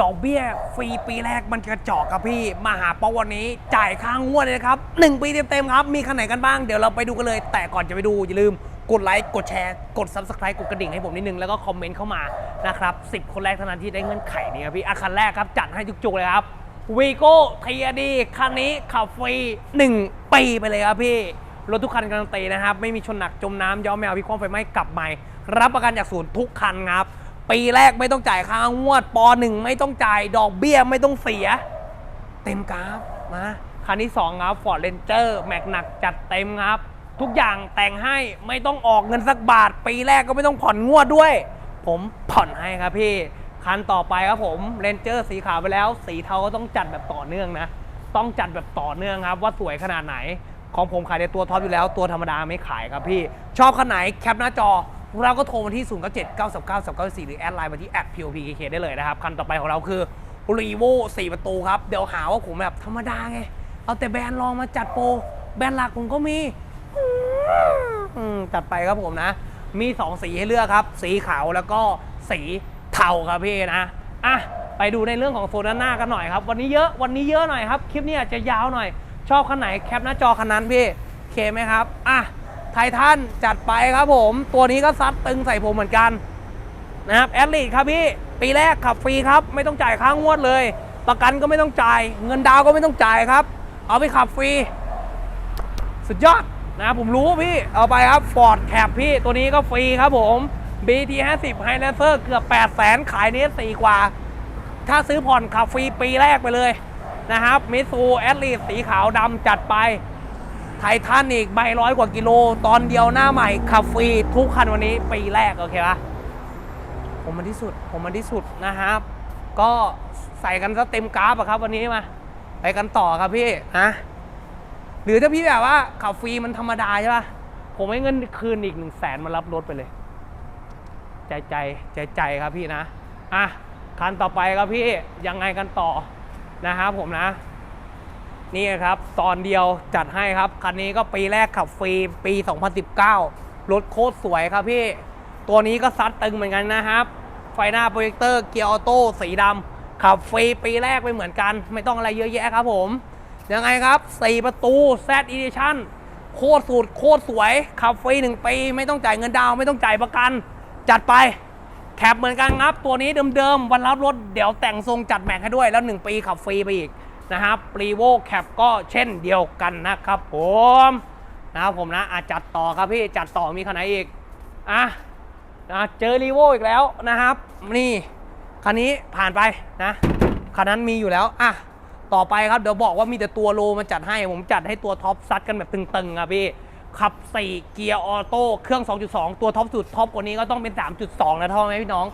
ดอกเบี้ยฟรีปีแรกมันกระจอกครับพี่มาหาปอวันนี้จ่ายค่างวดเลยนะครับ 1 ปีเต็มๆครับ มีคันไหนกันบ้างเดี๋ยวเราไปดูกันเลย แต่ก่อนจะไปดูอย่าลืมกดไลค์กดแชร์กด Subscribe กดกระดิ่งให้ผมนิดนึง แล้วก็คอมเมนต์เข้ามานะครับ10 คนแรกเท่านั้นที่ได้เงื่อนไขนี้ครับพี่อาคันแรกครับ จัดให้จุกๆเลยครับวีโก้ทีดีคันนี้ขับฟรี 1 ปีไปเลยครับพี่รถทุกคันการันตีนะครับ ไม่มีชนหนักจมน้ำย้อมแมวพิความไฟไหม้กลับใหม่ รับประกันจากศูนย์ทุกคันครับ ปีแรกไม่ต้องจ่ายค่างวดปหนึ่งไม่ต้องจ่ายดอกเบี้ยไม่ต้องเสีย เต็มกราฟมาคันที่2ครับ Ford Ranger แม็กหนักจัดเต็มครับ ทุกอย่างแต่งให้ไม่ต้องออกเงินสักบาท ปีแรกก็ไม่ต้องผ่อนงวดด้วย ผมผ่อนให้ครับพี่ คันต่อไปครับผม Ranger สีขาวไปแล้ว สีเทาก็ต้องจัดแบบต่อเนื่องนะ ต้องจัดแบบต่อเนื่องครับ ว่าสวยขนาดไหน ของผมขายในตัวท็อปอยู่แล้ว ตัวธรรมดาไม่ขายครับพี่ ชอบคันไหนแคปหน้าจอ เราก็โทรมาที่ 0 9 7 9 9 9 9 4 หรือแอดไลน์มาที่แอด POPKK ได้เลยนะครับ คันต่อไปของเราคือ r e v o 4ประตูครับ เดี๋ยวหาว่าผมแบบธรรมดาไง เอาแต่แบรนด์รองมาจัดโปรแบรนด์หลักผมก็มีอืมจัดไปครับผมนะ มี 2 สีให้เลือกครับ สีขาวแล้วก็สีเทาครับพี่นะอะไปดูในเรื่องของโซนด้านหน้ากันหน่อยครับ วันนี้เยอะวันนี้เยอะหน่อยครับ คลิปนี้อาจจะยาวหน่อย ชอบคันไหนแคปหน้าจอคันนั้นพี่โอเคไหมครับอะ ไททันจัดไปครับผม ตัวนี้ก็ซัดตึงใส่ผมเหมือนกันนะครับแอดลีดครับพี่ ปีแรกขับฟรีครับ ไม่ต้องจ่ายค่างวดเลย ประกันก็ไม่ต้องจ่าย เงินดาวก็ไม่ต้องจ่ายครับ เอาไปขับฟรี สุดยอดนะครับผมรู้พี่ เอาไปครับ Ford Cap พี่ตัวนี้ก็ฟรีครับผม BT 50 Highlander เกือบ8 0 0 0 0 0ขายนี้สี่กว่า ถ้าซื้อผ่อนขับฟรีปีแรกไปเลยนะครับมิซูแอดลีสีขาวดำจัดไป ไททันอีกใบร้อยกว่ากิโล ตอนเดียวหน้าใหม่ขับฟรีทุกคันวันนี้ปีแรก โอเคปะผมมันที่สุด ผมมันที่สุดนะครับ ก็ใส่กันซะเต็มกราฟอะครับ วันนี้มา ไปกันต่อครับพี่นะหรือถ้าพี่แบบว่าขับฟรีมันธรรมดาใช่ปะผมให้เงินคืนอีกหนึ่งแสนมารับรถไปเลย ใจใจใจใจครับพี่นะอะคันต่อไปครับพี่ยังไงกันต่อนะครับผมนะ นี่ครับ ตอนเดียวจัดให้ครับ คันนี้ก็ปีแรกขับฟรีปี 2019 รถโคตรสวยครับพี่ ตัวนี้ก็ซัดตึงเหมือนกันนะครับ ไฟหน้าโปรเจคเตอร์เกียร์ออโต้สีดำขับฟรีปีแรกไปเหมือนกัน ไม่ต้องอะไรเยอะแยะครับผม ยังไงครับ 4 ประตู Z Edition โคตรสุดโคตรสวย ขับฟรี1ปี ไม่ต้องจ่ายเงินดาวไม่ต้องจ่ายประกัน จัดไปแคปเหมือนกันครับ ตัวนี้เดิมๆวันรับรถเดี๋ยวแต่งทรงจัดแม็กให้ด้วยแล้ว 1 ปีขับฟรีไปอีก นะครับรีโวแคปก็เช่นเดียวกันนะครับผมนะครับผมนะอะจัดต่อครับพี่จัดต่อมีคันไหนอีกอะนะเจอรีโวอีกแล้วนะครับ นี่คันนี้ผ่านไปนะคันนั้นมีอยู่แล้วอะต่อไปครับเดี๋ยวบอกว่ามีแต่ตัวโลมาจัดให้ ผมจัดให้ตัวท็อปซัดกันแบบตึงๆครับพี่ขับ 4 เกียร์ออโต้เครื่อง 2.2 ตัวท็อปสุดท็อปกว่านี้ก็ต้องเป็น 3.2 นะท่องไหมพี่น้อง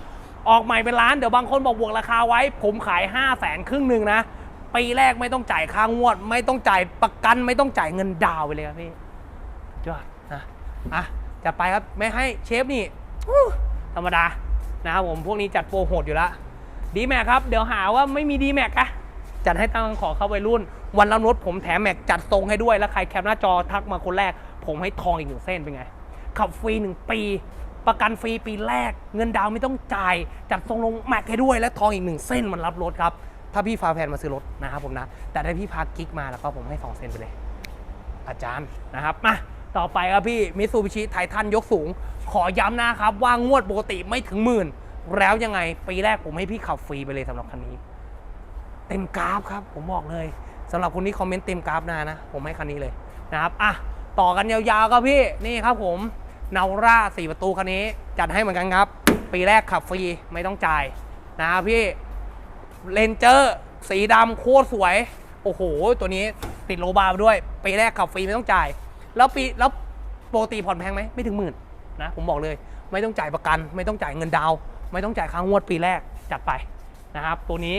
ออกใหม่เป็นล้าน เดี๋ยวบางคนบอกบวกราคาไว้ ผมขาย 5 0 0แสนครึ่งหนึ่งนะ ปีแรกไม่ต้องจ่ายค่างวด ไม่ต้องจ่ายประกันไม่ต้องจ่ายเงินดาวไปเลยครับพี่ยอดนะอะจัดไปครับไม่ให้เชฟนี่ธรรมดานะครับผมพวกนี้จัดโปรโหดอยู่ล้วดีแม็กครับ เดี๋ยวหาว่าไม่มีดีแม็กอะจัดให้ตั้งขอเข้าไปรุ่น วันรับรถผมแถมแม็กจัดทรงให้ด้วยแล้วใครแคปหน้าจอทักมาคนแรก ผมให้ทองอีกหนึ่งเส้นเป็นไง ขับฟรีหนึ่งปี ประกันฟรีปีแรก เงินดาวไม่ต้องจ่าย จัดทรงลงแม็กให้ด้วย และทองอีกหนึ่งเส้นมันรับรถครับ ถ้าพี่พาแฟนมาซื้อรถนะครับผมนะ แต่ถ้าพี่พากิ๊กมาแล้วก็ผมให้สองเส้นไปเลย อาจารย์นะครับมาต่อไปครับพี่มิซูบิชิไททันยกสูง ขอย้ำนะครับว่างวดปกติไม่ถึงหมื่น แล้วยังไงปีแรกผมให้พี่ขับฟรีไปเลยสำหรับคันนี้ เต็มกราฟครับ ผมบอกเลยสำหรับคนที่คอมเมนต์เต็มกราฟนานะ ผมให้คันนี้เลยนะครับอะต่อกันยาวๆครับพี่นี่ครับผมนาร่าสี่ประตูคันนี้ จัดให้เหมือนกันครับ ปีแรกขับฟรีไม่ต้องจ่ายนะครับพี่ เลนเจอร์สีดำโคตรสวย โอ้โห ตัวนี้ติดโลบาร์ด้วยปีแรกขับฟรีไม่ต้องจ่าย แล้วปีแล้วโปกติผ่อนแพงไหมไม่ถึงหมื่นนะผมบอกเลย ไม่ต้องจ่ายประกัน ไม่ต้องจ่ายเงินดาว ไม่ต้องจ่ายค่างวดปีแรกจัดไปนะครับตัวนี้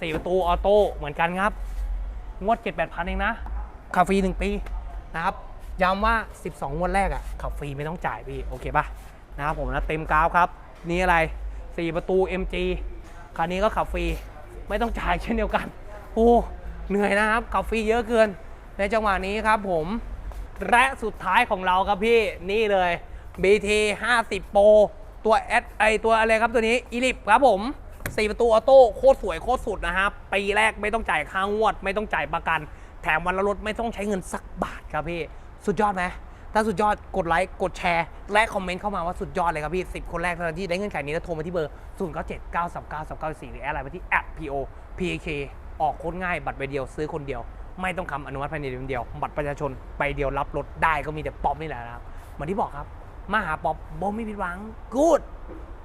สี่ประตูออโต้เหมือนกันครับ งวด7 8พันเองนะขับฟรี1ปีนะครับย้ำว่า 12 งวดแรกอะขับฟรีไม่ต้องจ่ายพี่โอเคปะนะครับผมนะเต็มกราวครับ นี่อะไร 4 ประตู MG คันนี้ก็ขับฟรี ไม่ต้องจ่ายเช่นเดียวกัน โอ้เหนื่อยนะครับขับฟเยอะเกิน ในจังหวะนี้ครับผมและสุดท้ายของเราครับพี่นี่เลย BT 50 Pro ตัว S ไอตัวอะไรครับตัวนี้อีลิปครับผม4ประตูออโต้โคตรสวยโคตรสุดนะครับปีแรกไม่ต้องจ่ายค่างวด ไม่ต้องจ่ายประกัน แถมวันละรถไม่ต้องใช้เงินสักบาทครับพี่ สุดยอดไหม ถ้าสุดยอดกดไลค์กดแชร์และคอมเมนต์เข้ามาว่าสุดยอดเลยครับพี่สิบคนแรกเท่านั้นที่ได้เงื่อนไขนี้แล้วโทรมาที่เบอร์ 0 9 7 9 3 9 3 9 4หรือแอดไลน์ไปที่ @po pak ออกโค้ดง่ายบัตรใบเดียวซื้อคนเดียว ไม่ต้องคำอนุมัติภายในเดือนเดียว บัตรประชาชนใบเดียวรับรถได้ก็มีแต่ป๊อปนี่แหละนะครับเหมือนที่บอกครับมาหาป๊อปบ่มไม่ผิดหวังกูด